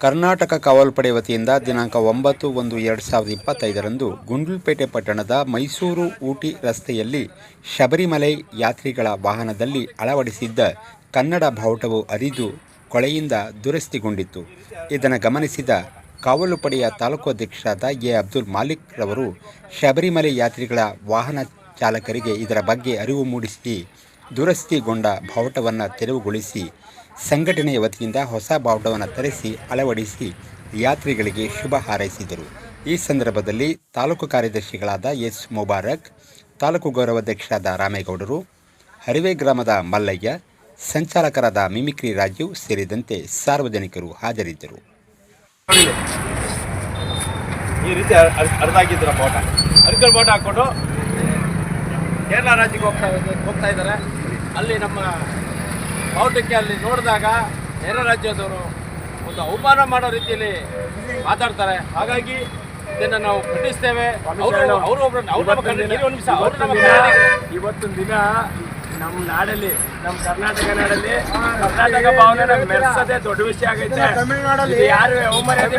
ಕರ್ನಾಟಕ ಕಾವಲ್ಪಡೆ ವತಿಯಿಂದ ದಿನಾಂಕ ಒಂಬತ್ತು ಒಂದು ಎರಡು ಸಾವಿರದ ಇಪ್ಪತ್ತೈದರಂದು ಗುಂಡ್ಲುಪೇಟೆ ಪಟ್ಟಣದ ಮೈಸೂರು ಊಟಿ ರಸ್ತೆಯಲ್ಲಿ ಶಬರಿಮಲೆ ಯಾತ್ರಿಗಳ ವಾಹನದಲ್ಲಿ ಅಳವಡಿಸಿದ್ದ ಕನ್ನಡ ಬಾವುಟವು ಅರಿದು ಕೊಳೆಯಿಂದ ದುರಸ್ತಿಗೊಂಡಿತ್ತು. ಇದನ್ನು ಗಮನಿಸಿದ ಕಾವಲುಪಡೆಯ ತಾಲೂಕು ಅಧ್ಯಕ್ಷರಾದ ಎ. ಅಬ್ದುಲ್ ಮಾಲಿಕ್ ರವರು ಶಬರಿಮಲೆ ಯಾತ್ರಿಗಳ ವಾಹನ ಚಾಲಕರಿಗೆ ಇದರ ಬಗ್ಗೆ ಅರಿವು ಮೂಡಿಸಿ ದುರಸ್ತಿಗೊಂಡ ಬಾವುಟವನ್ನು ತೆರವುಗೊಳಿಸಿ ಸಂಘಟನೆಯ ವತಿಯಿಂದ ಹೊಸ ಬಾವುಟವನ್ನು ತರಿಸಿ ಅಳವಡಿಸಿ ಯಾತ್ರಿಗಳಿಗೆ ಶುಭ ಹಾರೈಸಿದರು. ಈ ಸಂದರ್ಭದಲ್ಲಿ ತಾಲೂಕು ಕಾರ್ಯದರ್ಶಿಗಳಾದ ಎಸ್ ಮುಬಾರಕ್ ತಾಲೂಕು ಗೌರವಾಧ್ಯಕ್ಷರಾದ ರಾಮೇಗೌಡರು ಹರಿವೆ ಗ್ರಾಮದ ಮಲ್ಲಯ್ಯ ಸಂಚಾಲಕರಾದ ಮಿಮಿಕ್ರಿ ರಾಜೀವ್ ಸೇರಿದಂತೆ ಸಾರ್ವಜನಿಕರು ಹಾಜರಿದ್ದರು. ಈ ರೀತಿ ಅರ್ಧಾಗಿದ್ದರ ಬೋಟ? ಅರ್ಕಲ್ ಬೋಟ ಹಾಕ್ಕೊಂಡು ಕೇರಳ ರಾಜ್ಯಕ್ಕೆ ಹೋಗ್ತಾ ಹೋಗ್ತಾ ಇದ್ದಾರೆ. ಅಲ್ಲಿ ನಮ್ಮ ಬಾವುಟಕ್ಕೆ ಅಲ್ಲಿ ನೋಡಿದಾಗ ನೆರೆ ರಾಜ್ಯದವರು ಒಂದು ಅವಮಾನ ಮಾಡೋ ರೀತಿಯಲ್ಲಿ ಮಾತಾಡ್ತಾರೆ ಹಾಗಾಗಿ ಇದನ್ನು ನಾವು ಖಂಡಿಸ್ತೇವೆ ಅವರು ಅವರು ಒಬ್ರು ಅವ್ರು ನಮ್ಮ. ಇವತ್ತೊಂದು ದಿನ ನಮ್ಮ ನಾಡಲ್ಲಿ ನಮ್ಮ ಕರ್ನಾಟಕ ನಾಡಲ್ಲಿ ಕರ್ನಾಟಕ ಭಾವನೆ ಮೆರೆಸದೆ ದೊಡ್ಡ ವಿಷಯ ಆಗೈತೆ. ಇದು ಯಾರು ಅವಮರ್ಯಾದೆ.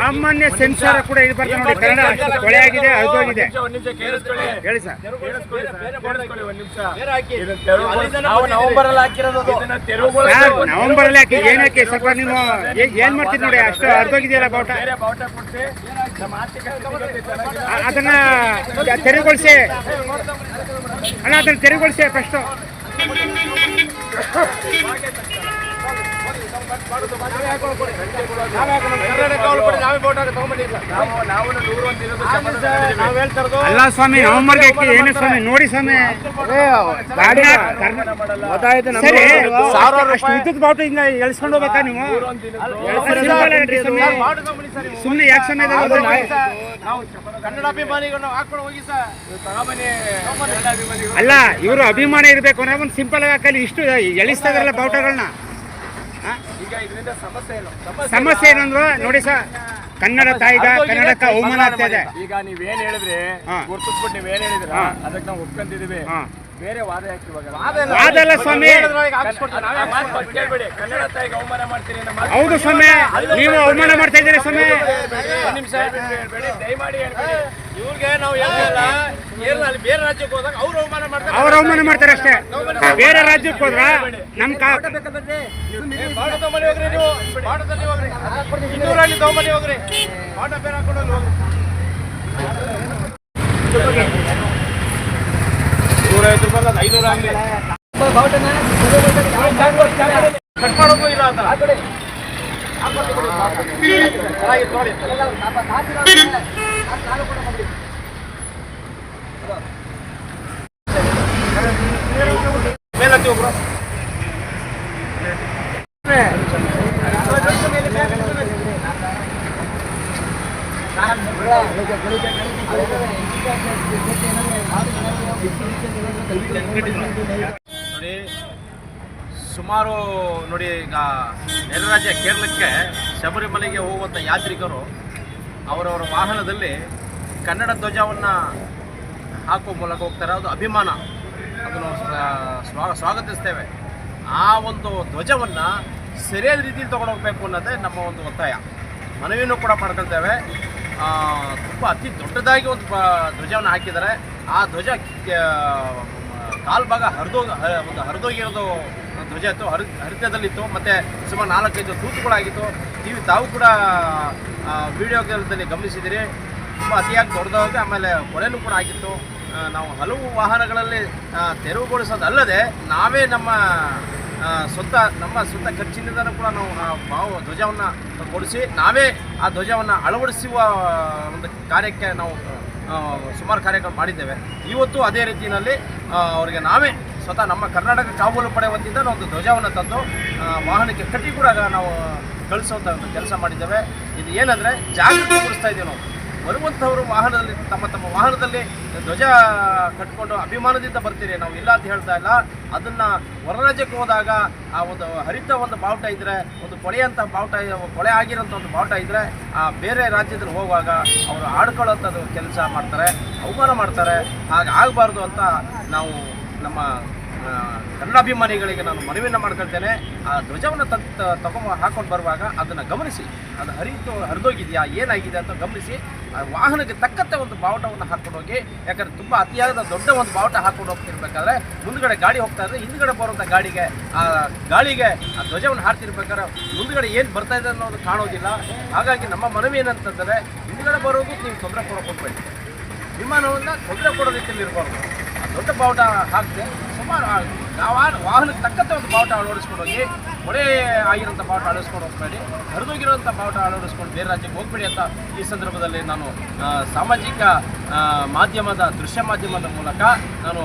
ಸಾಮಾನ್ಯ ಸೆನ್ಸಾರ್ ಕೂಡ ಇದು ಬರ್ತದೆ ನೋಡಿ ಕನ್ನಡ ಕೊಳೆ ಆಗಿದೆ ಅರ್ಧೋಗಿದೆ ಒಂದ್ ನಿಮಿಷ ಕೇಳಿಸ್ಕೊಳ್ಳಿ. ಹೇಳಿ ಸರ್. ಕೇಳಿಸ್ಕೊಳ್ಳಿ ಸರ್, ಕೇಳಿಸ್ಕೊಳ್ಳಿ ಒಂದ್ ನಿಮಿಷ. ನಾವು ನವೆಂಬರ್ ಅಲ್ಲಿ ಹಾಕಿರೋದು ಇದನ್ನ ತೆರವುಗೊಳಿಸಿ ನವೆಂಬರ್ ಅಲ್ಲಿ ಹಾಕಿ. ಏನಕ್ಕೆ ಸ್ವಲ್ಪ ನೀವು ಏನ್ ಮಾಡ್ತೀರಿ ನೋಡಿ ಅಷ್ಟು ಅರ್ಧೋಗಿದೆಯಲ್ಲ ಬಾವುಟ? ಬೇರೆ ಬಾವುಟ ಕೊಡ್ಸಿ. ಅದನ್ನ ತೆರವುಗೊಳಿಸಿ. ಅಣ್ಣ ಅದನ್ನ ತೆರವುಗೊಳಿಸಿ ಫಸ್ಟು. ಅಲ್ಲ ಸ್ವಾಮಿ ನವೆಂಬರ್ಗೆ ಹಾಕಿ ಏನು ಸ್ವಾಮಿ? ನೋಡಿ ಸ್ವಾಮಿ. ವಿದ್ಯುತ್ ಬಾಟು ಸರಿ ಬಾವುಟ ಹಿಂಗ ಎಳ್ಸ್ಕೊಂಡು ಹೋಗ್ಬೇಕಾ ನೀವು? ಸುಮ್ನೆ ಸುಮ್ಮನೆ ಯಾಕೆ ಸಮಯ ನಾವು ಕನ್ನಡ ಅಭಿಮಾನಿಗಳು ಹಾಕೊಂಡು ಹೋಗಿ ಸರ್. ತಗೊಂಬನ್ನಿ ಎಲ್ಲ ಅಭಿಮಾನಿಗಳು. ಅಲ್ಲ ಇವರು ಅಭಿಮಾನ ಇರಬೇಕು ಅಂದ್ರೆ ಒಂದು ಸಿಂಪಲ್ ಆಗಿ ಇಷ್ಟು ಎಳಿಸ್ತಾ ಇದಾರಲ್ಲ ಬಾವುಟಗಳನ್ನ ಸಮಸ್ಯೆ ಏನು? ಸಮಸ್ಯೆ ಏನಂದ್ರು ನೋಡಿ ಸರ್ ಕನ್ನಡ ತಾಯಿಗ ಕನ್ನಡಕ್ಕೆ ಅವಮಾನ ಆಗ್ತಾ ಇದೆ. ಈಗ ನೀವೇನ್ ಹೇಳಿದ್ರಿ. ಗುರ್ತಿಸ್ಬಿಟ್ಟು ನೀವೇನ್ ಹೇಳಿದ್ರ? ಅದಕ್ ಅದಕ್ಕೆ ನಾವು ಒಪ್ಕೊಂತಿದೀವಿ. ಬೇರೆ ವಾದ ಯಾಕೆ ಇವಾಗ? ಅದಲ್ಲ ಸ್ವಾಮಿ. ಆ ಮಾತ್ ಮಾತ್ ಕನ್ನಡ ತಾಯಿಗೆ ಅವಮಾನ ಮಾಡ್ತೀರಿ ಅನ್ನೋ ಹೌದು ಸ್ವಾಮಿ. ನೀವು ಅವಮಾನ ಮಾಡ್ತಾ ಇದ್ದೀರಿ ಸ್ವಾಮಿ. ಒಂದ್ ನಿಮಿಷ ಹೇಳ್ಬೇಡಿ. ದಯಮಾಡಿ ಹೇಳ್ಬೇಡಿ. ಇವ್ರಿಗೆ ನಾವು ಹೇಳಿಲ್ಲ ಅಲ್ಲಿ ಬೇರೆ ರಾಜ್ಯಕ್ಕೆ ಹೋದಾಗ ಅವ್ರು ಅವಮಾನ ಮಾಡ್ತಾರೆ. ಅವ್ರು ಅವಮಾನ ಮಾಡ್ತಾರೆ ಅಷ್ಟೇ. ಬೇರೆ ರಾಜ್ಯಕ್ಕೆ ಹೋದ್ರ ನಮ್ ಬಾವುಟ ಹೋಗ್ರಿ ನೀವು. ಹೋಗ್ರಿ. ಬೇರೆ ಹಾಕೊಂಡು ಅಲ್ಲಿ ಹೋಗ್ರಿ. ನೂರೈವತ್ತು ರೂಪಾಯಿ ಅಲ್ಲ, ಆಗಲಿ ಕಟ್ ಮಾಡೋದು ಇಲ್ಲ ಅಂತ. ನೋಡಿ. ಸುಮಾರು ನೋಡಿ ಈಗ ನೆರೆ ರಾಜ್ಯ ಕೇರಳಕ್ಕೆ ಶಬರಿಮಲೆಗೆ ಹೋಗುವಂಥ ಯಾತ್ರಿಕರು ಅವರವರ ವಾಹನದಲ್ಲಿ ಕನ್ನಡ ಧ್ವಜವನ್ನು ಹಾಕುವ ಮೂಲಕ ಹೋಗ್ತಾರೆ. ಅದು ಅಭಿಮಾನ. ಅದನ್ನು ಸ್ವ- ಸ್ವಾ, ಸ್ವಾಗತಿಸ್ತೇವೆ. ಆ ಒಂದು ಧ್ವಜವನ್ನು ಸರಿಯಾದ ರೀತಿಯಲ್ಲಿ ತೊಗೊಂಡು ಹೋಗಬೇಕು ಅನ್ನೋದೇ ನಮ್ಮ ಒಂದು ಒತ್ತಾಯ. ಮನವಿಯನ್ನು ಕೂಡ ಮಾಡ್ಕೊಳ್ತೇವೆ. ತುಂಬ ಅತಿ ದೊಡ್ಡದಾಗಿ ಒಂದು ಧ್ವಜವನ್ನು ಹಾಕಿದ್ದಾರೆ. ಆ ಧ್ವಜ ಕಾಲ್ಭಾಗ ಹರಿದೋ ಒಂದು ಹರಿದೋಗಿರೋದು ಧ್ವಜ ಇತ್ತು. ಹರಿ, ಹರಿತದಲ್ಲಿತ್ತು. ಮತ್ತು ಸುಮಾರು ನಾಲ್ಕೈದು ತೂತುಗಳಾಗಿತ್ತು. ನೀವು ತಾವು ಕೂಡ ವಿಡಿಯೋದಲ್ಲಿ ಗಮನಿಸಿದರೆ ತುಂಬ ಅತಿಯಾಗಿ ದೊಡ್ಡದಾಗಿ, ಆಮೇಲೆ ಕೊಳೆನೂ ಕೂಡ ಆಗಿತ್ತು. ನಾವು ಹಲವು ವಾಹನಗಳಲ್ಲಿ ತೆರವುಗೊಳಿಸೋದಲ್ಲದೆ, ನಾವೇ ನಮ್ಮ ಸ್ವಂತ ನಮ್ಮ ಸ್ವಂತ ಖರ್ಚಿನಿಂದ ಕೂಡ ನಾವು ಭಾವ ಧ್ವಜವನ್ನು ಕೊಡಿಸಿ, ನಾವೇ ಆ ಧ್ವಜವನ್ನು ಅಳವಡಿಸುವ ಒಂದು ಕಾರ್ಯಕ್ಕೆ ನಾವು ಸುಮಾರು ಕಾರ್ಯಗಳು ಮಾಡಿದ್ದೇವೆ. ಇವತ್ತು ಅದೇ ರೀತಿಯಲ್ಲಿ ಅವರಿಗೆ ನಾವೇ ಸ್ವತಃ ನಮ್ಮ ಕರ್ನಾಟಕ ಕಾವಲು ಪಡೆ ನಾವು ಒಂದು ಧ್ವಜವನ್ನು ತಂದು ವಾಹನಕ್ಕೆ ಕಟ್ಟಿ ಕೂಡ ನಾವು ಕಳಿಸುವಂಥ ಒಂದು ಕೆಲಸ ಮಾಡಿದ್ದೇವೆ. ಇದು ಏನಂದರೆ ಜಾಗೃತಿ ಮೂಡಿಸ್ತಾ ಇದ್ದೀವಿ ನಾವು. ಬರುವಂಥವರು ವಾಹನದಲ್ಲಿ, ತಮ್ಮ ತಮ್ಮ ವಾಹನದಲ್ಲಿ ಧ್ವಜ ಕಟ್ಕೊಂಡು ಅಭಿಮಾನದಿಂದ ಬರ್ತೀರಿ. ನಾವು ಇಲ್ಲ ಅಂತ ಹೇಳ್ತಾ ಇಲ್ಲ. ಅದನ್ನು ಹೊರರಾಜ್ಯಕ್ಕೆ ಹೋದಾಗ ಆ ಒಂದು ಹರಿತ ಒಂದು ಬಾವುಟ ಇದ್ದರೆ ಒಂದು ಕೊಳೆಯಂಥ ಬಾವುಟ, ಕೊಳೆ ಆಗಿರೋಂಥ ಒಂದು ಬಾವುಟ ಇದ್ದರೆ ಆ ಬೇರೆ ರಾಜ್ಯದಲ್ಲಿ ಹೋಗುವಾಗ ಅವರು ಆಡ್ಕೊಳ್ಳೋಂಥದ್ದು ಕೆಲಸ ಮಾಡ್ತಾರೆ, ಅವಮಾನ ಮಾಡ್ತಾರೆ. ಹಾಗೆ ಆಗಬಾರ್ದು ಅಂತ ನಾವು ನಮ್ಮ ಕನ್ನಡಾಭಿಮಾನಿಗಳಿಗೆ ನಾನು ಮನವಿಯನ್ನು ಮಾಡ್ಕೊಳ್ತೇನೆ. ಆ ಧ್ವಜವನ್ನು ತಂದು ತಗೊಂಡು ಹಾಕೊಂಡು ಬರುವಾಗ ಅದನ್ನು ಗಮನಿಸಿ. ಅದು ಹರಿತು ಹರಿದೋಗಿದೆಯಾ, ಏನಾಗಿದೆ ಅಂತ ಗಮನಿಸಿ. ಆ ವಾಹನಕ್ಕೆ ತಕ್ಕಂತೆ ಒಂದು ಬಾವುಟವನ್ನು ಹಾಕೊಂಡು ಹೋಗಿ ಯಾಕಂದರೆ ತುಂಬ ಅತಿಯಾದ ದೊಡ್ಡ ಒಂದು ಬಾವುಟ ಹಾಕೊಂಡು ಹೋಗ್ತಿರ್ಬೇಕಾದ್ರೆ, ಮುಂದ್ಗಡೆ ಗಾಡಿ ಹೋಗ್ತಾ ಇದ್ರೆ, ಹಿಂದ್ಗಡೆ ಬರುವಂಥ ಗಾಡಿಗೆ, ಆ ಗಾಳಿಗೆ ಆ ಧ್ವಜವನ್ನು ಹಾರ್ತಿರ್ಬೇಕಾದ್ರೆ, ಮುಂದ್ಗಡೆ ಏನು ಬರ್ತಾ ಇದೆ ಅನ್ನೋದು ಕಾಣೋದಿಲ್ಲ. ಹಾಗಾಗಿ ನಮ್ಮ ಮನವಿ ಏನಂತಂದರೆ, ಹಿಂದ್ಗಡೆ ಬರೋದು ನೀವು ತೊಂದರೆ ಕೊಡೋಕೆ ಹೋಗ್ಬೇಡಿ. ವಿಮಾನವನ್ನು ತೊಂದರೆ ಕೊಡೋದಕ್ಕೆ ಇರಬಾರ್ದು ದೊಡ್ಡ ಬಾವುಟ ಹಾಕಿದೆ. ಸುಮಾರು ನಾವು ವಾಹನಕ್ಕೆ ತಕ್ಕಂತೆ ಒಂದು ಬಾವುಟ ಅಳವಡಿಸ್ಕೊಂಡು ಹೋಗಿ ಒಳ್ಳೆ ಆಗಿರೋಂಥ ಬಾವುಟ ಅಳವಡಿಸ್ಕೊಂಡು ಹೋಗ್ಬೇಡಿ ಹರಿದೋಗಿರೋಂಥ ಬಾವುಟ ಅಳವಡಿಸ್ಕೊಂಡು ಬೇರೆ ರಾಜ್ಯಕ್ಕೆ ಹೋಗ್ಬೇಡಿ ಅಂತ ಈ ಸಂದರ್ಭದಲ್ಲಿ ನಾನು ಸಾಮಾಜಿಕ ಮಾಧ್ಯಮದ, ದೃಶ್ಯ ಮಾಧ್ಯಮದ ಮೂಲಕ ನಾನು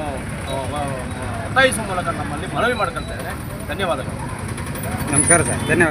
ಒತ್ತಾಯಿಸುವ ಮೂಲಕ ನಮ್ಮಲ್ಲಿ ಮನವಿ ಮಾಡ್ಕೊಳ್ತಾ ಇದ್ದೇನೆ. ಧನ್ಯವಾದಗಳು. ನಮಸ್ಕಾರ ಸರ್. ಧನ್ಯವಾದ